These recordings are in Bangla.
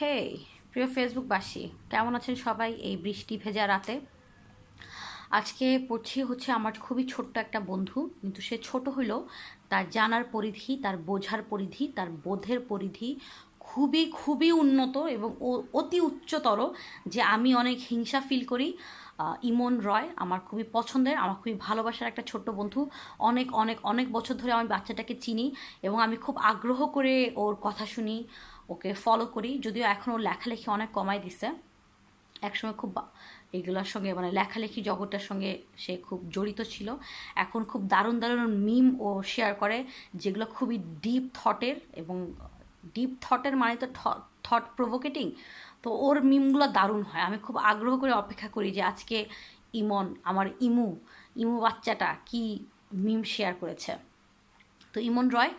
হে প্রিয় ফেসবুকবাসী কেমন আছেন সবাই এই বৃষ্টি ভেজা রাতে? আজকে পড়ছি হচ্ছে আমার খুবই ছোট্ট একটা বন্ধু, কিন্তু সে ছোট হইলেও তার জানার পরিধি, তার বোঝার পরিধি, তার বোধের পরিধি খুবই খুবই উন্নত এবং অতি উচ্চতর যে আমি অনেক হিংসা ফিল করি। ইমন রয় আমার খুবই পছন্দের, আমার খুবই ভালোবাসার একটা ছোট্ট বন্ধু। অনেক অনেক অনেক বছর ধরে আমি বাচ্চাটাকে চিনি এবং আমি খুব আগ্রহ করে ওর কথা শুনি, ওকে ফলো করি। যদিও এখন ওর লেখালেখি অনেক কমাই দিছে। একসময় খুব এগুলোর সঙ্গে মানে লেখালেখি জগৎটার সঙ্গে সে খুব জড়িত ছিল। এখন খুব দারুণ দারুণ মিম ও শেয়ার করে, যেগুলো খুবই ডিপ থটের এবং ডিপ থটের মানে তো থট প্রভোকেটিং তো ওর মিমগুলো দারুণ হয়। আমি খুব আগ্রহ করে অপেক্ষা করি যে আজকে ইমন, আমার ইমু ইমু বাচ্চাটা কি মিম শেয়ার করেছে। তো ইমন রয়,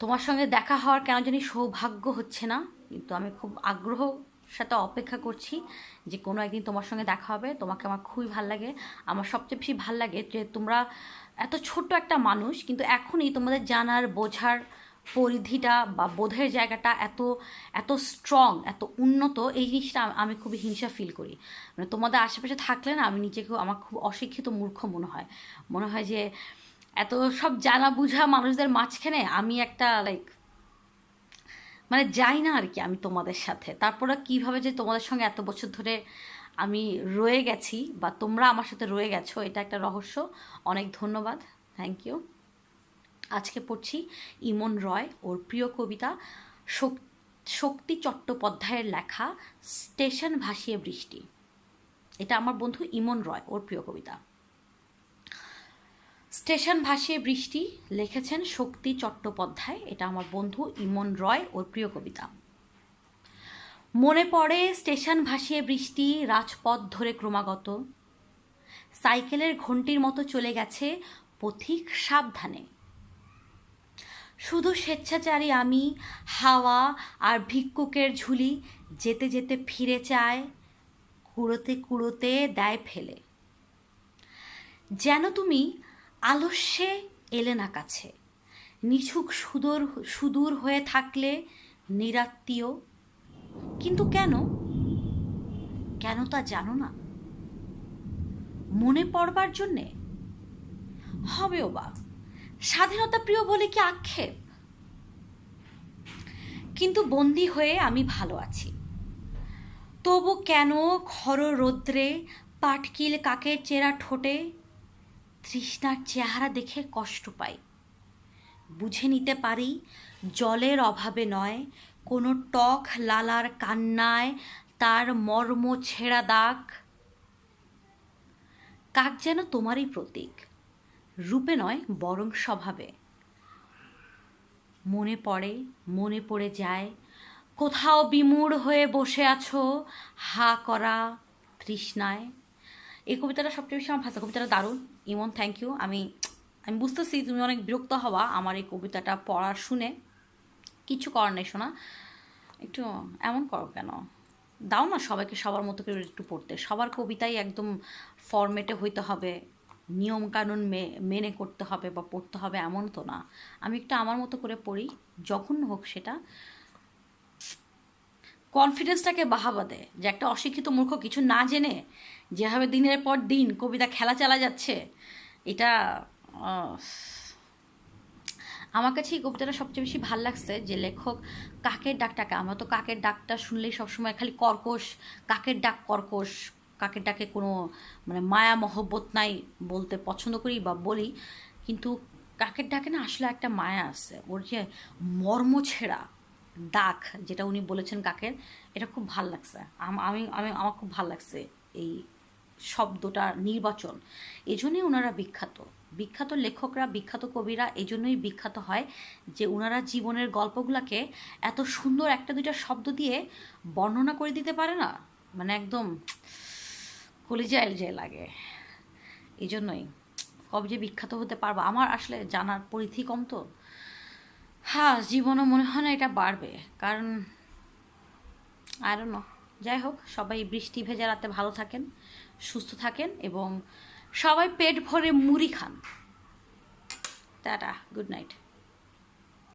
তোমার সঙ্গে দেখা হওয়ার কেন জানি সৌভাগ্য হচ্ছে না, কিন্তু আমি খুব আগ্রহ সাথে অপেক্ষা করছি যে কোনো একদিন তোমার সঙ্গে দেখা হবে। তোমাকে আমার খুবই ভালো লাগে। আমার সবচেয়ে বেশি ভালো লাগে যে তোমরা এত ছোট্ট একটা মানুষ, কিন্তু এখনই তোমাদের জানার, বোঝার পরিধিটা বা বোধের জায়গাটা এত এত স্ট্রং এত উন্নত, এই জিনিসটা আমি খুবই হিংসা ফিল করি। মানে তোমাদের আশেপাশে থাকলে না আমি নিজেকে, আমার খুব অশিক্ষিত মূর্খ মনে হয়। মনে হয় যে এত সব জানা বুঝা মানুষদের মাঝখানে আমি একটা লাইক মানে যাই না আর কি আমি তোমাদের সাথে। তারপরে কীভাবে যে তোমাদের সঙ্গে এত বছর ধরে আমি রয়ে গেছি বা তোমরা আমার সাথে রয়ে গেছো, এটা একটা রহস্য। অনেক ধন্যবাদ। থ্যাংক ইউ আজকে পড়ছি ইমন রয়, ওর প্রিয় কবিতা শক্তি চট্টোপাধ্যায়ের লেখা স্টেশন ভাসিয়ে বৃষ্টি। এটা আমার বন্ধু ইমন রয়, ওর প্রিয় কবিতা। স্টেশন ভাসিয়ে বৃষ্টি লিখেছেন শক্তি চট্টোপাধ্যায়, এটা আমার বন্ধু ইমন রয়, ওর প্রিয় কবিতা। মনে পড়ে স্টেশন ভাসিয়ে বৃষ্টি রাজপথ ধরে ক্রমাগত। সাইকেলের ঘন্টির মতো চলে গেছে পথিক সাবধানে। শুধু স্বেচ্ছাচারী আমি, হাওয়া আর ভিক্ষুকের ঝুলি যেতে যেতে ফিরে চায়, কুড়োতে কুড়োতে দেয় ফেলে। যেন তুমি আলস্যে এলে না কাছে। নিছুক সুদূর সুদূর হয়ে থাকলে নিরাত্মীয় কিন্তু কেন? কেন তা জানো না? মনে পড়বার জন্যে? হবেও বা। স্বাধীনতা প্রিয় বলে কি আক্ষেপ? কিন্তু বন্দি হয়ে আমি ভালো আছি। তবু কেন খর রৌদ্রে পাটকিল কাকের চেরা ঠোঁটে তৃষ্ণার চেহারা দেখে কষ্ট পাই। বুঝে নিতে পারি জলের অভাবে নয়, কোনো টক লালার কান্নায় তার মর্ম ছেঁড়া দাগ। কাক যেন তোমারই প্রতীক। রূপে নয়, বরং স্বভাবে। মনে পড়ে মনে পড়ে যায়, কোথাও বিমূঢ় হয়ে বসে আছো, হা করা তৃষ্ণায়। এই কবিতাটা সবচেয়ে বেশি আমার ভাষা। কবিতাটা দারুণ। ইমন থ্যাংক ইউ আমি আমি বুঝতেছি তুমি অনেক বিরক্ত হওয়া আমার এই কবিতাটা পড়ার শুনে। কিছু করার নেই শোনা একটু এমন করো কেন? দাও না সবাইকে সবার মতো করে একটু পড়তে। সবার কবিতাই একদম ফরম্যাটে হইতে হবে। নিয়মকানুন মেনে করতে হবে বা পড়তে হবে এমন তো না। আমি একটু আমার মতো করে পড়ি, যখন হোক সেটা। কনফিডেন্সটাকে বাহাবা দেয় যে একটা অশিক্ষিত মূর্খ কিছু না জেনে যেভাবে দিনের পর দিন কবিতা খেলা চালা যাচ্ছে, এটা আমার কাছে এই কবিতাটা সবচেয়ে বেশি ভালো লাগছে যে লেখক কাকের ডাকটাকে, আমরা তো কাকের ডাকটা শুনলেই সবসময় খালি কর্কশ, কাকের ডাক কর্কশ কাকের ডাকে কোনো মানে মায়া মহব্বত নাই বলতে পছন্দ করি বা বলি, কিন্তু কাকের ডাকে না আসলে একটা মায়া আছে। ওর যে মর্ম ছেঁড়া ডাক যেটা উনি বলেছেন কাকের, এটা খুব ভালো লাগছে। আমি আমি আমার খুব ভালো লাগছে এই শব্দটা, নির্বাচন। এই এজন্যই ওনারা বিখ্যাত। বিখ্যাত লেখকরা, বিখ্যাত কবিরা এই জন্যই বিখ্যাত হয় যে ওনারা জীবনের গল্পগুলোকে এত সুন্দর একটা দুইটা শব্দ দিয়ে বর্ণনা করে দিতে পারে না। মানে একদম কলিজায় যে লাগে। এই জন্যই কবে যে বিখ্যাত হতে পারব, আমার আসলে জানার পরিধি কম তো। হ্যাঁ জীবনও মনে হয় না এটা বাড়বে। কারণ আর নো যাই হোক, সবাই বৃষ্টি ভেজা রাতে ভালো থাকেন, সুস্থ থাকেন এবং সবাই পেট ভরে মুড়ি খান। Tata good night